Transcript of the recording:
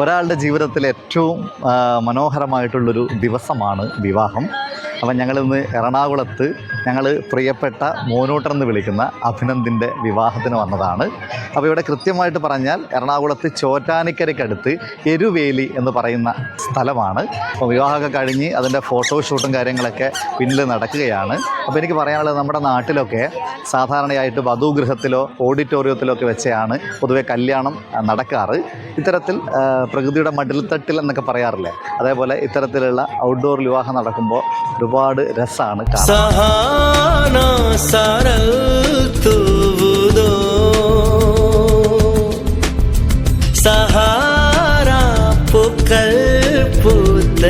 ഒരാളുടെ ജീവിതത്തിലെ ഏറ്റവും മനോഹരമായിട്ടുള്ളൊരു ദിവസമാണ് വിവാഹം. അപ്പം ഞങ്ങളിന്ന് എറണാകുളത്ത് ഞങ്ങൾ പ്രിയപ്പെട്ട മോനോട്ടർ എന്ന് വിളിക്കുന്ന അഭിനന്ദിന്റെ വിവാഹത്തിന് വന്നതാണ്. അപ്പോൾ ഇവിടെ കൃത്യമായിട്ട് പറഞ്ഞാൽ എറണാകുളത്ത് ചോറ്റാനിക്കരയ്ക്കടുത്ത് എരുവേലി എന്ന് പറയുന്ന സ്ഥലമാണ്. അപ്പോൾ വിവാഹമൊക്കെ കഴിഞ്ഞ് അതിന്റെ ഫോട്ടോഷൂട്ടും കാര്യങ്ങളൊക്കെ പിന്നിൽ നടക്കുകയാണ്. അപ്പോൾ എനിക്ക് പറയാനുള്ളത് നമ്മുടെ നാട്ടിലൊക്കെ സാധാരണയായിട്ട് വധുഗൃഹത്തിലോ ഓഡിറ്റോറിയത്തിലോ ഒക്കെ വെച്ചാണ് പൊതുവെ കല്യാണം നടക്കാറ്. ഇത്തരത്തിൽ പ്രകൃതിയുടെ മടിൽത്തട്ടിൽ എന്നൊക്കെ പറയാറില്ലേ? അതേപോലെ ഇത്തരത്തിലുള്ള ഔട്ട്ഡോർ വിവാഹം നടക്കുമ്പോൾ ഒരുപാട് രസമാണ് കാണാൻ. हारापु कल्पुत